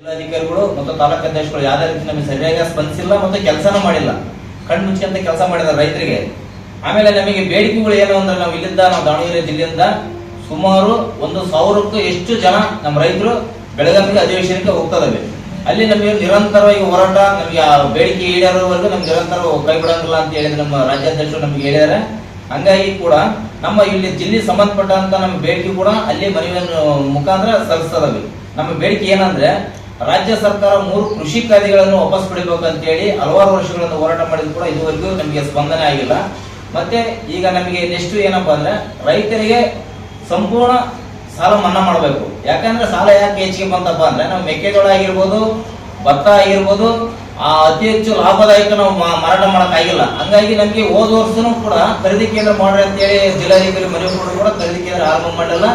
ಜಿಲ್ಲಾಧಿಕಾರಿಗಳು ಮತ್ತು ತಾಲೂಕು ಅಧ್ಯಕ್ಷಗಳು ಯಾವುದೇ ರೀತಿ ನಮಗೆ ಸರಿಯಾಗಿ ಸ್ಪಂದಿಸಿಲ್ಲ ಮತ್ತು ಕೆಲಸನೂ ಮಾಡಿಲ್ಲ. ಕಣ್ಣು ಮುಚ್ಚಿದಂತ ಕೆಲಸ ಮಾಡಿದ ರೈತರಿಗೆ. ಆಮೇಲೆ ನಮಗೆ ಬೇಡಿಕೆಗಳು ಏನು ಅಂದ್ರೆ ನಾವು ಇಲ್ಲಿಂದ ನಾವು ದಾವಣಗೆರೆ ಜಿಲ್ಲೆಯಿಂದ ಸುಮಾರು ಒಂದು ಸಾವಿರಕ್ಕೂ ಎಷ್ಟು ಜನ ನಮ್ಮ ರೈತರು ಬೆಳಗಾವಿ ಅಧಿವೇಶನಕ್ಕೆ ಹೋಗ್ತದವೆ ಅಲ್ಲಿ ನಮಗೆ ನಿರಂತರವಾಗಿ ಹೋರಾಟ, ನಮಗೆ ಆ ಬೇಡಿಕೆ ಈಡೇರೋವರೆಗೂ ನಮ್ಗೆ ನಿರಂತರ ಕೈ ಬಿಡಂಗಿಲ್ಲ ಅಂತ ಹೇಳಿದ್ರೆ ನಮ್ಮ ರಾಜ್ಯಾಧ್ಯಕ್ಷರು ನಮ್ಗೆ ಹೇಳಿದ್ದಾರೆ. ಹಂಗಾಗಿ ಕೂಡ ನಮ್ಮ ಇಲ್ಲಿ ಜಿಲ್ಲೆ ಸಂಬಂಧಪಟ್ಟಂತ ನಮ್ಮ ಬೇಡಿಕೆ ಕೂಡ ಅಲ್ಲಿ ಮನವಿಯನ್ನು ಮುಖಾಂತರ ಸಲ್ಲಿಸ್ತದವೆ ನಮ್ಮ ಬೇಡಿಕೆ ಏನಂದ್ರೆ ರಾಜ್ಯ ಸರ್ಕಾರ ಮೂರು ಕೃಷಿ ಕಾಯ್ದೆಗಳನ್ನು ವಾಪಸ್ ಪಡಿಬೇಕು ಅಂತ ಹೇಳಿ ಹಲವಾರು ವರ್ಷಗಳಿಂದ ಹೋರಾಟ ಮಾಡಿದ್ರು ಕೂಡ ಇದುವರೆಗೂ ನಮಗೆ ಸ್ಪಂದನೆ ಆಗಿಲ್ಲ. ಮತ್ತೆ ಈಗ ನಮಗೆ ನೆಕ್ಸ್ಟ್ ಏನಪ್ಪಾ ಅಂದ್ರೆ ರೈತರಿಗೆ ಸಂಪೂರ್ಣ ಸಾಲ ಮನ್ನಾ ಮಾಡಬೇಕು. ಯಾಕಂದ್ರೆ ಸಾಲ ಯಾಕೆ ಹೆಚ್ಚಿಗೆ ಬಂತಪ್ಪ ಅಂದ್ರೆ ನಾವು ಮೆಕ್ಕೆಜೋಳ ಆಗಿರ್ಬೋದು, ಭತ್ತ ಆಗಿರ್ಬೋದು, ಆ ಅತಿ ಹೆಚ್ಚು ಲಾಭದಾಯಕ ನಾವು ಮಾರಾಟ ಮಾಡಕ್ ಆಗಿಲ್ಲ ಹಂಗಾಗಿ ನಮ್ಗೆ ಹೋದ ವರ್ಷನೂ ಕೂಡ ಖರೀದಿ ಕೇಂದ್ರ ಮಾಡ್ರಿ ಅಂತ ಹೇಳಿ ಜಿಲ್ಲಾಧಿಕಾರಿ ಮನೆ ಕೂಡ ಖರೀದಿ ಕೇಂದ್ರ ಆರಂಭ ಮಾಡಲ್ಲ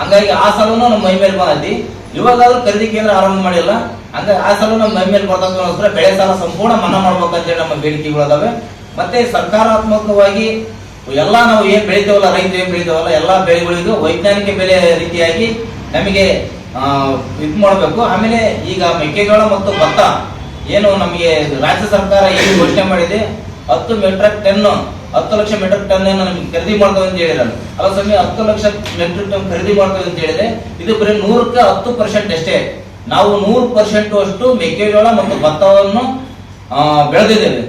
ಹಂಗಾಗಿ ಆ ಸಾಲನು ನಮ್ಮ ಮೈ ಮೇಲೆ ಬಂದೈತಿ. ಇವಾಗಾದ್ರೂ ಖರೀದಿ ಕೇಂದ್ರ ಆರಂಭ ಮಾಡಿಲ್ಲ. ಹಂಗ ಆ ಸಲ ನಮ್ಮ ಮೈ ಮೇಲೆ ಬರ್ತಕ್ಕಂಥ ಬೆಳೆ ಸಾಲ ಸಂಪೂರ್ಣ ಮನ್ನಾ ಮಾಡ್ಬೇಕಂತೇಳಿ ನಮ್ಮ ಬೇಡಿಕೆಗಳು ಅದಾವೆ. ಮತ್ತೆ ಸರ್ಕಾರಾತ್ಮಕವಾಗಿ ಎಲ್ಲಾ ನಾವು ಏನ್ ಬೆಳಿತೇವಲ್ಲ, ರೈತರು ಏನ್ ಬೆಳಿತೇವಲ್ಲ, ಎಲ್ಲಾ ಬೆಳೆಗಳಿಗೂ ವೈಜ್ಞಾನಿಕ ಬೆಲೆ ರೀತಿಯಾಗಿ ನಮಗೆ ಇದು ಮಾಡಬೇಕು. ಆಮೇಲೆ ಈಗ ಮೆಕ್ಕೆಜೋಳ ಮತ್ತು ಭತ್ತ ಏನು ನಮಗೆ ರಾಜ್ಯ ಸರ್ಕಾರ ಏನು ಘೋಷಣೆ ಮಾಡಿದೆ ಹತ್ತು ಮೆಟ್ರಿಕ್ ಟನ್ ಹತ್ತು ಲಕ್ಷ ಮೆಟ್ರಿಕ್ ಟನ್ ಅನ್ನು ಖರೀದಿ ಮಾಡ್ತೇವೆ ಅಂತ ಹೇಳಿದ್ರು. ಅಲ್ಲ ಸ್ವಾಮಿ, ಹತ್ತು ಲಕ್ಷ ಮೆಟ್ರಿಕ್ ಟನ್ ಖರೀದಿ ಮಾಡ್ತೇವೆ ಅಂತ ಹೇಳಿದ್ರೆ ಇದು ಬರೀ ನೂರಕ್ಕೆ ಹತ್ತು ಪರ್ಸೆಂಟ್ ಅಷ್ಟೇ. ನಾವು ನೂರು ಪರ್ಸೆಂಟ್ ಅಷ್ಟು ಮೆಕ್ಕೆಜೋಳ ಮತ್ತು ಭತ್ತವನ್ನು ಬೆಳೆದಿದ್ದೇವೆ.